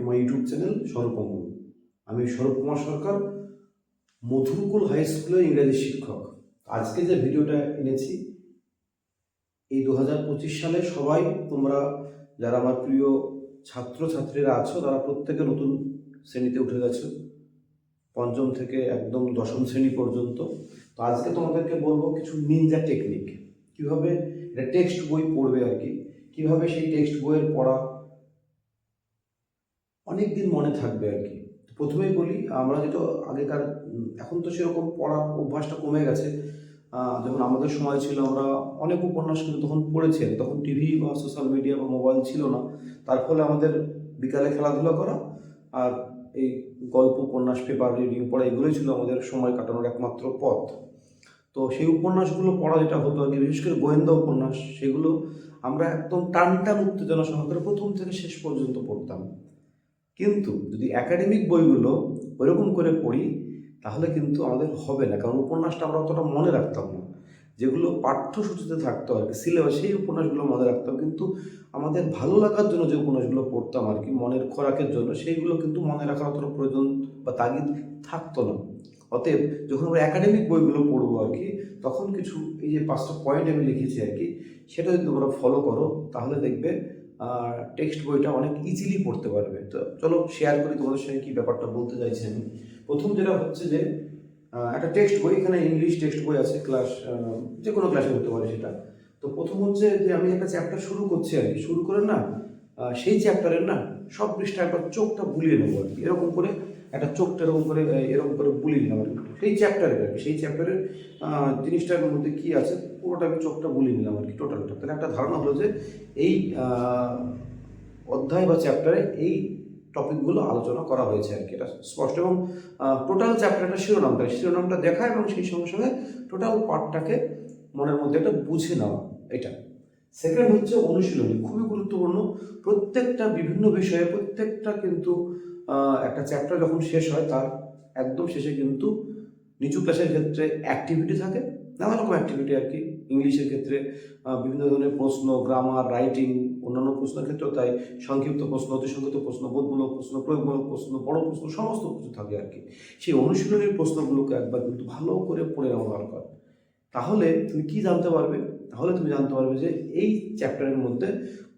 Two my YouTube channel স্বরূপঙ্গল আমি স্বরূপ কুমার সরকার, Madhurkul high স্কুলের ইংরেজি শিক্ষক। আজকে যে ভিডিওটা এনেছি, এই দু হাজার পঁচিশ সালে সবাই, তোমরা যারা আমার প্রিয় ছাত্র ছাত্রীরা আছো, তারা প্রত্যেকে নতুন শ্রেণীতে উঠে গেছো। পঞ্চম থেকে একদম দশম শ্রেণি পর্যন্ত। তো আজকে তোমাদেরকে বলব কিছু নিনজা টেকনিক কীভাবে এটা টেক্সট বই পড়বে আর কি, কীভাবে সেই টেক্সট বইয়ের পড়া অনেক দিন মনে থাকবে আর কি। প্রথমেই বলি, আমরা যেটা আগেকার এখন তো সেরকম পড়ার অভ্যাসটা কমে গেছে। যখন আমাদের সময় ছিল, আমরা অনেক উপন্যাস কিন্তু তখন পড়েছি তখন টিভি বা সোশ্যাল মিডিয়া বা মোবাইল ছিল না। তার ফলে আমাদের বিকালে খেলাধুলা করা আর এই গল্প, উপন্যাস, পেপার, রিডিং পড়া, এগুলোই ছিল আমাদের সময় কাটানোর একমাত্র পথ। তো সেই উপন্যাসগুলো পড়া যেটা হতো আর কি, বিশেষ করে গোয়েন্দা উপন্যাস, সেগুলো আমরা একদম টান টান উত্তেজনা সহকারে প্রথম থেকে শেষ পর্যন্ত পড়তাম। কিন্তু যদি একাডেমিক বইগুলো ওইরকম করে পড়ি, তাহলে কিন্তু আমাদের হবে না। কারণ উপন্যাসটা আমরা অতটা মনে রাখতাম না। যেগুলো পাঠ্যসূচিতে থাকতো আর কি সিলেবাস সেই উপন্যাসগুলো মনে রাখতাম। কিন্তু আমাদের ভালো লাগার জন্য যে উপন্যাসগুলো পড়তাম আর কি, মনের খোরাকের জন্য, সেইগুলো কিন্তু মনে রাখার অতটা প্রয়োজন বা তাগিদ থাকতো না। অতএব যখন আমরা একাডেমিক বইগুলো পড়ব আর কি, তখন কিছু এই যে পাঁচটা পয়েন্ট আমি লিখেছি আর কি, সেটা যদি তোমরা ফলো করো, তাহলে দেখবে টেক্সট বইটা অনেক ইজিলি পড়তে পারবে। তো চলো শেয়ার করি তোমাদের সঙ্গে কী ব্যাপারটা বলতে চাইছি আমি। প্রথম যেটা হচ্ছে যে একটা টেক্সট বই, এখানে ইংলিশ টেক্সট বই আছে ক্লাস যে কোনো ক্লাসে হতে পারে সেটা। তো প্রথম হচ্ছে যে, আমি একটা চ্যাপ্টার শুরু করছি আর কি। শুরু করে না সেই চ্যাপ্টারের না, সব পৃষ্ঠা একবার চোখটা বুলিয়ে নেব আর কি। এরকম করে একটা চোখটা এরকম করে এরকম করে বুলিয়ে নিলাম আর কি। সেই চ্যাপ্টারের আর কি, সেই চ্যাপ্টারের জিনিসটার মধ্যে কী আছে, পুরোটা আমি চোখটা বুলিয়ে নিলাম আর কি টোটালটা তাহলে একটা ধারণা হলো যে এই অধ্যায় বা চ্যাপ্টারে এই টপিকগুলো আলোচনা করা হয়েছে আর কি। এটা স্পষ্ট এবং টোটাল চ্যাপ্টারটা শিরোনামটা শিরোনামটা দেখা এবং সেই সঙ্গে সঙ্গে টোটাল পার্টটাকে মনের মধ্যে একটা বুঝে নেওয়া এটা। সেকেন্ড হচ্ছে অনুশীলনী, খুবই গুরুত্বপূর্ণ। প্রত্যেকটা বিভিন্ন বিষয়ে, প্রত্যেকটা কিন্তু একটা চ্যাপ্টার যখন শেষ হয়, তার একদম শেষে কিন্তু নিচু ক্লাসের ক্ষেত্রে অ্যাক্টিভিটি থাকে। নানা রকম অ্যাক্টিভিটি আর কি। ইংলিশের ক্ষেত্রে বিভিন্ন ধরনের প্রশ্ন গ্রামার রাইটিং অন্যান্য প্রশ্নের ক্ষেত্রেও তাই সংক্ষিপ্ত প্রশ্ন অতি সংক্ষিপ্ত প্রশ্ন, বোধমূলক প্রশ্ন, প্রয়োগমূলক প্রশ্ন, বড় প্রশ্ন, সমস্ত কিছু থাকে আর কি। সেই অনুশীলনের প্রশ্নগুলোকে একবার কিন্তু ভালো করে পড়ে নেওয়া দরকার। তাহলে তুমি কি জানতে পারবে? তাহলে তুমি জানতে পারবে যে এই চ্যাপ্টারের মধ্যে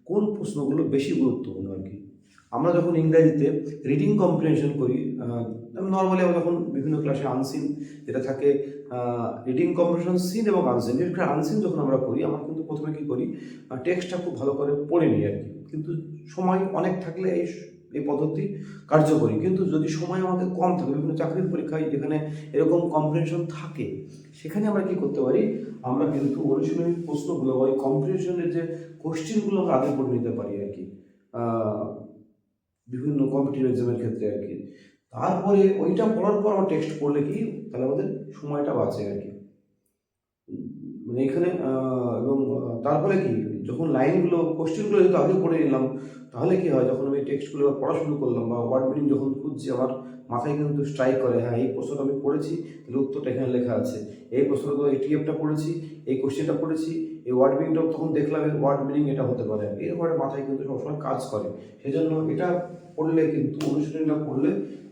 কোন প্রশ্নগুলো বেশি গুরুত্বপূর্ণ আর কি। আমরা যখন ইংরাজিতে রিডিং কম্প্রিহেনশন করি নর্মালি আমরা যখন বিভিন্ন ক্লাসে আনসিন যেটা থাকে রিডিং কম্প্রিহেনশন সিন এবং আনসিন করে আনসিন যখন আমরা করি আমরা কিন্তু প্রথমে কী করি টেক্সটটা খুব ভালো করে পড়ে নিই আর কি। কিন্তু সময় অনেক থাকলে এই এই পদ্ধতি কার্যকরী। কিন্তু যদি সময় আমাদের কম থাকে, বিভিন্ন চাকরির পরীক্ষায় যেখানে এরকম কম্প্রিহেনশন থাকে, সেখানে আমরা কি করতে পারি, আমরা কিন্তু অনুশীলনী প্রশ্নগুলো বা ওই কম্প্রিহেনশনের যে কোশ্চেনগুলো আমরা আগে পড়ে নিতে পারি আর কি। বিভিন্ন কম্পিটিভ এক্সামের ক্ষেত্রে আর কি। তারপরে ওইটা পড়ার পর আমার টেক্সট পড়লে কি? তাহলে আমাদের সময়টা বাঁচে আর কি। মানে এখানে এবং তারপরে কি? যখন লাইনগুলো, কোশ্চেনগুলো যেহেতু আগে পড়ে নিলাম, তাহলে কি হয়? যখন আমি টেক্সটগুলো পড়া শুরু করলাম বা ওয়ার্ড মিনিং যখন খুঁজছি, আমার মাথায় কিন্তু স্ট্রাইক করে হ্যাঁ এই প্রশ্নটা আমি পড়েছি, তাহলে উত্তরটা এখানে লেখা আছে। এই প্রশ্নটা তো এটিএফটা পড়েছি, এই কোশ্চেনটা পড়েছি, এই ওয়ার্ড মিনিংটা তখন দেখলাম ওয়ার্ড মিনিং এটা হতে পারে। একটা মাথায় কিন্তু সবসময় কাজ করে। সেজন্য এটা পড়লে কিন্তু, অনুশীলনটা পড়লে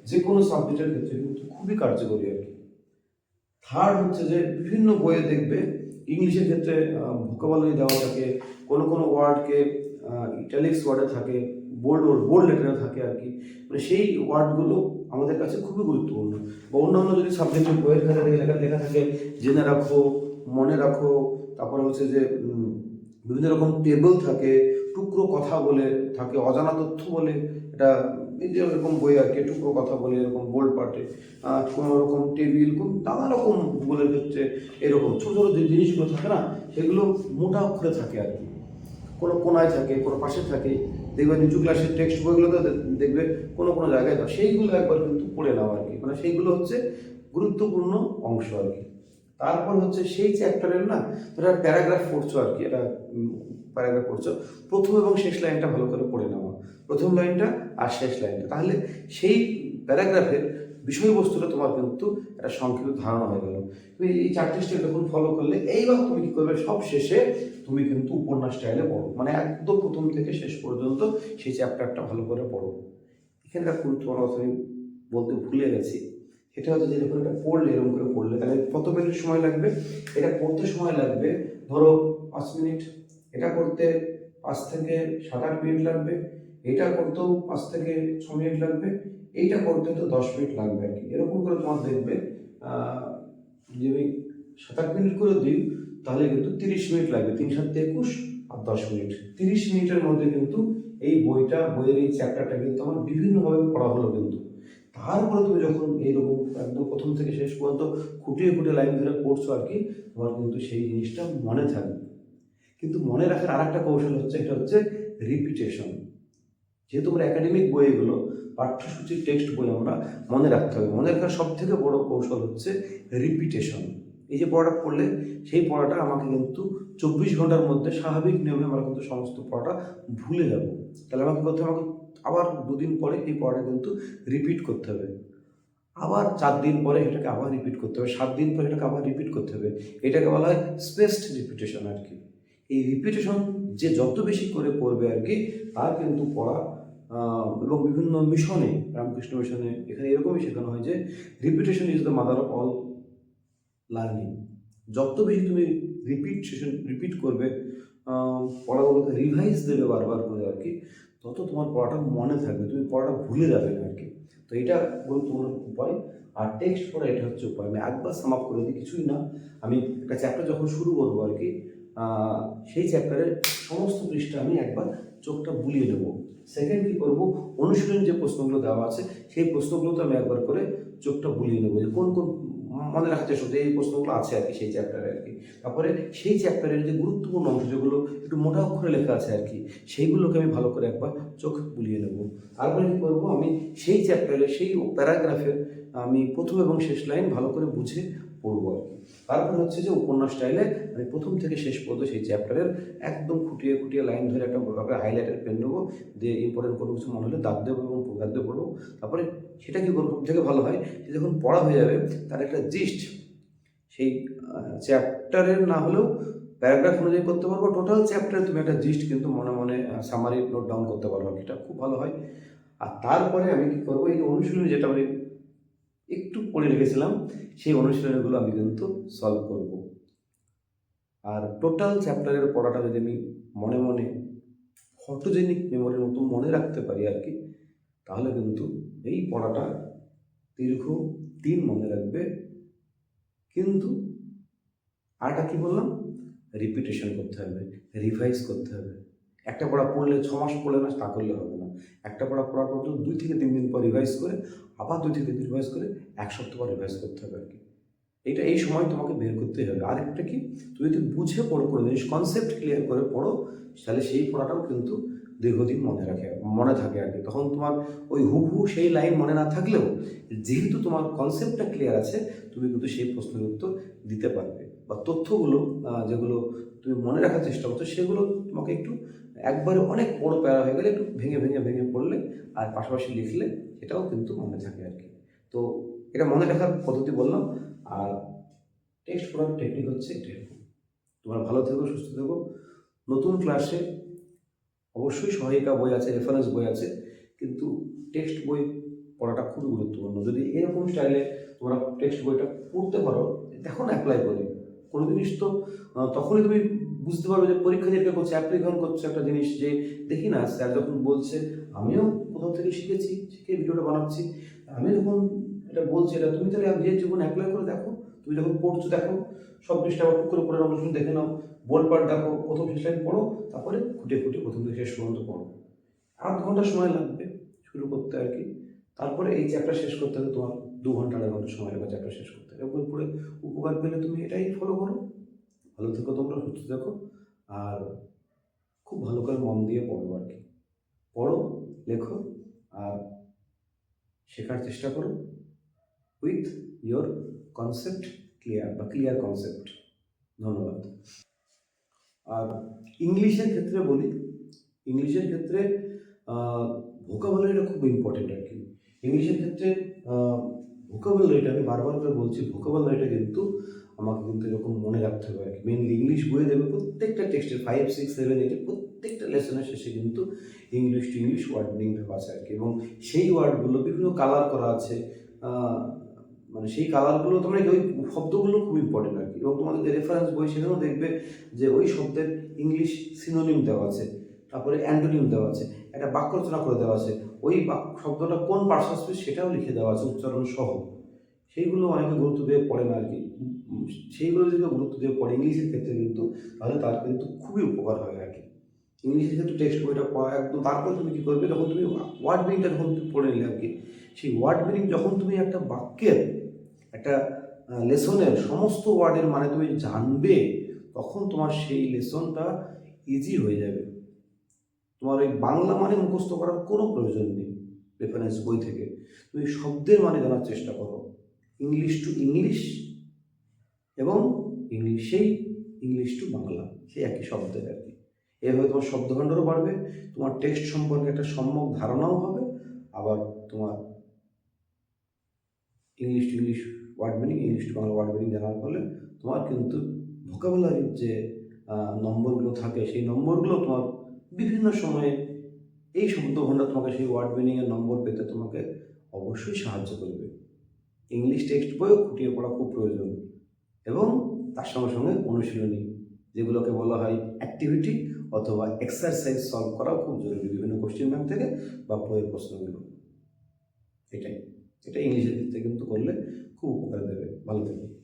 যে কোনো সাবজেক্টের ক্ষেত্রে কিন্তু খুবই কার্যকরী আর কি। থার্ড হচ্ছে যে বিভিন্ন বইয়ে দেখবে, ইংলিশের ক্ষেত্রে ভোকাবুলারি দেওয়া থাকে কোনো কোনো ওয়ার্ডকে ইটালিক্স ওয়ার্ডে থাকে বোল্ড বোল্ড লেটারে থাকে আর কি। মানে সেই ওয়ার্ডগুলো আমাদের কাছে খুবই গুরুত্বপূর্ণ। বা অন্যান্য যদি সাবজেক্টের বইয়ের খাতা থেকে লেখা লেখা থাকে, জেনে রাখো, মনে রাখো, তারপরে হচ্ছে যে বিভিন্ন রকম টেবিল থাকে, টুকরো কথা বলে, থাকে, অজানা তথ্য বলে, এটা এই যে এরকম বই আর কি, টুকরো কথা বলে, এরকম বোল্ড পার্টে কোনো রকম টেবিল কোন নানা রকম বলে ক্ষেত্রে এরকম, ছোটো ছোটো যে জিনিসগুলো থাকে না, সেগুলো মোটা অক্ষরে থাকে আর কি। কোনো কোনায় থাকে, কোনো পাশে থাকে দেখবে নিচু ক্লাসের টেক্সট বইগুলোতে দেখবে কোনো কোনো জায়গায় দাও সেইগুলো একবার কিন্তু পড়ে নাও আর কি। মানে সেইগুলো হচ্ছে গুরুত্বপূর্ণ অংশ আর কি। তারপর হচ্ছে সেই চ্যাপ্টারের না, ধরো প্যারাগ্রাফ পড়ছো আর কি, এটা প্যারাগ্রাফ পড়ছো, প্রথম এবং শেষ লাইনটা ভালো করে পড়ে নেওয়া প্রথম লাইনটা আর শেষ লাইনটা। তাহলে সেই প্যারাগ্রাফের বিষয়বস্তুটা তোমার কিন্তু একটা সংক্ষিপ্ত ধারণা হয়ে গেল। তুমি এই চারটে স্টেপ যখন ফলো করলে, এইবার তুমি কী করবে? সব শেষে তুমি কিন্তু উপন্যাস স্টাইলে পড়ো। মানে একদম প্রথম থেকে শেষ পর্যন্ত সেই চ্যাপ্টারটা ভালো করে পড়ো। এখানকার গুরুত্বপূর্ণ কথা আমি বলতে ভুলে গেছি। সেটা হচ্ছে যে যখন এটা পড়লে, এরকম করে পড়লে, তাহলে কত মিনিট সময় লাগবে? এটা পড়তে সময় লাগবে, ধরো পাঁচ মিনিট। এটা করতে পাঁচ থেকে সাত আট মিনিট লাগবে, এটা করতেও পাঁচ থেকে ছ মিনিট লাগবে, এইটা করতে তো দশ মিনিট লাগবে আর কি। এরকম করে তোমার দেখবে যদি আমি সাত আট মিনিট করে দিই, তাহলে কিন্তু তিরিশ মিনিট লাগবে, তিন সাত একুশ আর দশ মিনিট। তিরিশ মিনিটের মধ্যে কিন্তু এই বইটা, বইয়ের এই চ্যাপ্টারটা কিন্তু আমার বিভিন্নভাবে পড়া হলো কিন্তু। তারপরে তুমি যখন এইরকম একদম প্রথম থেকে শেষ পর্যন্ত খুঁটিয়ে খুঁটিয়ে লাইন ধরে পড়ছো আর কি, তোমার কিন্তু সেই জিনিসটা মনে থাকবে। কিন্তু মনে রাখার আর একটা কৌশল হচ্ছে, এটা হচ্ছে রিপিটেশন যেহেতু আমরা একাডেমিক বইগুলো, পাঠ্যসূচির টেক্সট বই আমরা মনে রাখতে হবে। মনে রাখার সব থেকে বড় কৌশল হচ্ছে রিপিটেশন এই যে পড়াটা পড়লে, সেই পড়াটা আমাকে কিন্তু চব্বিশ ঘণ্টার মধ্যে স্বাভাবিক নিয়মে আমরা কিন্তু সমস্ত পড়াটা ভুলে যাব। তাহলে আমাকে হবে আমাকে আবার দুদিন পরে এই পড়াটা কিন্তু রিপিট করতে হবে। আবার চার দিন পরে এটাকে আবার রিপিট করতে হবে। সাত দিন পরে এটাকে আবার রিপিট করতে হবে। এটাকে বলা হয় স্পেসড রিপিটেশন আর কি। এই রিপিটেশন যে যত বেশি করে করবে আর কি, তার কিন্তু পড়া এবং বিভিন্ন মিশনে, রামকৃষ্ণ মিশনে, এখানে এরকমই শেখানো হয় যে repetition is the mother of all learning যত বেশি তুমি রিপিট সেশন রিপিট করবে পড়াগুলোকে রিভাইজ দেবে বারবার করে আর কি, তত তোমার পড়াটা মনে থাকবে, তুমি পড়াটা ভুলে যাবে না আর কি। তো এটা গুরুত্বপূর্ণ উপায়। আর টেক্সট পড়া এটা হচ্ছে উপায়। আমি একবার সাম আপ করে দিই, কিছুই না। আমি একটা চ্যাপ্টার যখন শুরু করব আর কি সেই চ্যাপ্টারের সমস্ত পৃষ্ঠা আমি একবার চোখটা বুলিয়ে নেব। সেকেন্ড কী করব? অনুশীলন যে প্রশ্নগুলো দেওয়া আছে, সেই প্রশ্নগুলোতে আমি একবার করে চোখটা বুলিয়ে নেব যে কোন কোন মনে রাখার করতে এই প্রশ্নগুলো আছে আর কি, সেই চ্যাপ্টারে আর কি। তারপরে সেই চ্যাপ্টারের যে গুরুত্বপূর্ণ অংশ যেগুলো একটু মোটা অক্ষরে লেখা আছে আর কি, সেইগুলোকে আমি ভালো করে একবার চোখ বুলিয়ে নেব। তারপরে কী করব? আমি সেই চ্যাপ্টারে সেই প্যারাগ্রাফের আমি প্রথম এবং শেষ লাইন ভালো করে বুঝে পড়ব আর কি। তারপরে হচ্ছে যে উপন্যাস স্টাইলে আমি প্রথম থেকে শেষ পর্যন্ত সেই চ্যাপ্টারের একদম খুঁটিয়ে খুঁটিয়ে লাইন ধরে একটা ব্যাপারে হাইলাইটের পেন নেব। দিয়ে ইম্পর্টেন্ট কোনো কিছু মনে হলে দাগ দেবো এবং দাগ দিয়ে পড়ব। তারপরে সেটা কি করব থেকে ভালো হয় যে যখন পড়া হয়ে যাবে, তার একটা জিস্ট সেই চ্যাপ্টারের না হলেও প্যারাগ্রাফ অনুযায়ী করতে পারব। টোটাল চ্যাপ্টারে তুমি একটা জিস্ট কিন্তু মনে মনে সামারি নোট ডাউন করতে পারব এটা খুব ভালো হয়। আর তারপরে আমি কী করব, এই অনুশীলনী যেটা আমি একটু পড়ে রেখেছিলাম, সেই অনুশীলনীগুলো আমি কিন্তু সলভ করব। আর টোটাল চ্যাপ্টারের পড়াটা যদি আমি মনে মনে ফটোজেনিক মেমোরির মতো মনে রাখতে পারি আর কি, তাহলে কিন্তু এই পড়াটা দীর্ঘ দিন মনে রাখবে। কিন্তু আরটা কি বললাম? রিপিটেশন করতে হবে রিভাইজ করতে হবে। একটা পড়া পড়লে ছ মাস পড়লে না, তা করলে হবে একটা পড়া পড়ার পর দুই থেকে তিন দিন পর রিভাইজ করে, আবার দুই থেকে তিন দিন রিভাইজ করে এক সপ্তাহ পর রিভাইজ করতে হবে আর কি এইটা এই সময় তোমাকে বের করতেই হবে। আর একটা কি, তুমি যদি বুঝে পড়ো কোনো জিনিস কনসেপ্ট ক্লিয়ার করে পড়ো, তাহলে সেই পড়াটাও কিন্তু দীর্ঘদিন মনে রাখে, মনে থাকে আর কি তখন তোমার ওই হুবহু সেই লাইন মনে না থাকলেও, যেহেতু তোমার কনসেপ্টটা ক্লিয়ার আছে, তুমি কিন্তু সেই প্রশ্নের উত্তর দিতে পারবে। বা তথ্যগুলো যেগুলো তুমি মনে রাখার চেষ্টা করছ, সেগুলো তোমাকে একটু একবারে অনেক বড় প্যারা হয়ে গেলে একটু ভেঙে ভেঙে ভেঙে পড়লে আর পাশাপাশি লিখলে এটাও কিন্তু মনে থাকে আর কি। তো এটা মনে রাখার পদ্ধতি বললাম, আর টেক্সট পড়ার টেকনিক হচ্ছে এটা এরকম। তোমরা ভালো থেকো, সুস্থ থেকো। নতুন ক্লাসে অবশ্যই সহায়িকা বই আছে রেফারেন্স বই আছে, কিন্তু টেক্সট বই পড়াটা খুবই গুরুত্বপূর্ণ। যদি এরকম স্টাইলে তোমরা টেক্সট বইটা পড়তে পারো, দেখো না অ্যাপ্লাই করে। কোনো জিনিস তো তখনই তুমি বুঝতে পারবে যে পরীক্ষা যেটা করছে অ্যাপ্লিকেশন করছে একটা জিনিস যে দেখি না, স্যার যখন বলছে, আমিও কোথাও থেকে শিখেছি, শিখে ভিডিওটা বানাচ্ছি। আমি যখন এটা বলছি, এটা তুমি তাহলে যে জীবন অ্যাপ্লাই করে দেখো, তুমি যখন পড়ছো দেখো, সব জিনিসটা আবার করে পড়ে অনুশীলন দেখে নাও বোর্ড পার্ট দেখো, প্রথম শেষ লাইন পড়ো, তারপরে খুঁটে খুঁটে প্রথম থেকে শেষ পর্যন্ত পড়ো। আধ ঘণ্টা সময় লাগবে শুরু করতে আর কি, তারপরে এই চ্যাপ্টার শেষ করতে হবে তোমার। দু ঘণ্টা আড়াই ঘণ্টা সময় লাগবে চ্যাপ্টার শেষ করতে এরপর পরে উপকার পেলে তুমি এটাই ফলো করো। ভালো থেকো তোমরা, সুস্থ থেকো। আর খুব ভালো করে মন দিয়ে পড়ো আর কি। পড়ো, লেখো আর শেখার চেষ্টা করো উইথ ইয়োর কনসেপ্ট ক্লিয়ার বা ক্লিয়ার কনসেপ্ট ধন্যবাদ। আর ইংলিশের ক্ষেত্রে বলি, ইংলিশের ক্ষেত্রে ভোকাবুলারিটা খুব ইম্পর্টেন্ট আর কি। ইংলিশের ক্ষেত্রে ভোকাবুলারিটা আমি বারবার করে বলছি ভোকাবুলারিটা কিন্তু আমাকে কিন্তু এরকম মনে রাখতে হবে আর কি। মেনলি ইংলিশ বইয়ে দেবে প্রত্যেকটা টেক্সটের ফাইভ সিক্স সেভেন এইটে প্রত্যেকটা লেসনের শেষে কিন্তু English to English word meaning দেওয়া আছে আর কি। এবং সেই ওয়ার্ডগুলো বিভিন্ন কালার করা আছে মানে সেই কালারগুলো তোমরা ওই শব্দগুলো খুব ইম্পর্টেন্ট আর কি। এবং তোমাদের রেফারেন্স বই, সেখানেও দেখবে যে ওই শব্দের ইংলিশ সিনোনিম দেওয়া আছে, তারপরে অ্যান্টোনিম দেওয়া আছে, একটা বাক্য রচনা করে দেওয়া আছে। ওই শব্দটা কোন পার্শ্বাসপে সেটাও লিখে দেওয়া আছে উচ্চারণ সহ। সেইগুলো অনেকে গুরুত্ব দিয়ে পড়ে না আর কি। সেইগুলো যদি গুরুত্ব দিয়ে পড়ে, ইংলিশের ক্ষেত্রে কিন্তু, তাহলে তার কিন্তু খুবই উপকার হয় আর কি। ইংলিশের ক্ষেত্রে টেক্সট বইটা পড়া একদম, তারপর তুমি কী করবে, যখন তুমি ওয়ার্ড মিনিংটা যখন তুমি পড়ে নিলে আর কি, সেই ওয়ার্ড মিনিং যখন তুমি একটা বাক্যের, একটা লেসনের সমস্ত ওয়ার্ডের মানে তুমি জানবে, তখন তোমার সেই লেসনটা ইজি হয়ে যাবে। তোমার ওই বাংলা মানে মুখস্থ করার কোনো প্রয়োজন নেই রেফারেন্স বই থেকে। তুমি শব্দের মানে জানার চেষ্টা করো। ইংলিশ টু ইংলিশ এবং ইংলিশেই ইংলিশ টু বাংলা সেই একই শব্দের আর কি। এভাবে তোমার শব্দভাণ্ডারও বাড়বে, তোমার টেক্সট সম্পর্কে একটা সম্যক ধারণাও হবে, আবার তোমার English to English word meaning English to Bangla word meaning জানার ফলে তোমার কিন্তু ভোকাবুলারির যে নম্বরগুলো থাকে, সেই নম্বরগুলো তোমার বিভিন্ন সময়ে এই শব্দভাণ্ডার তোমাকে সেই ওয়ার্ড মিনিংয়ের নম্বর পেতে তোমাকে অবশ্যই সাহায্য করবে। ইংলিশ টেক্সট বইও খুঁটিয়ে পড়া খুব প্রয়োজন এবং তার সঙ্গে সঙ্গে অনুশীলনী, যেগুলোকে বলা হয় অ্যাক্টিভিটি অথবা এক্সারসাইজ সলভ করাও খুব জরুরি বিভিন্ন কোশ্চেন ব্যাংক থেকে বা বইয়ের প্রশ্নগুলো এটাই। এটা ইংলিশের ক্ষেত্রে কিন্তু করলে খুব উপকার দেবে। ভালো থাকবে।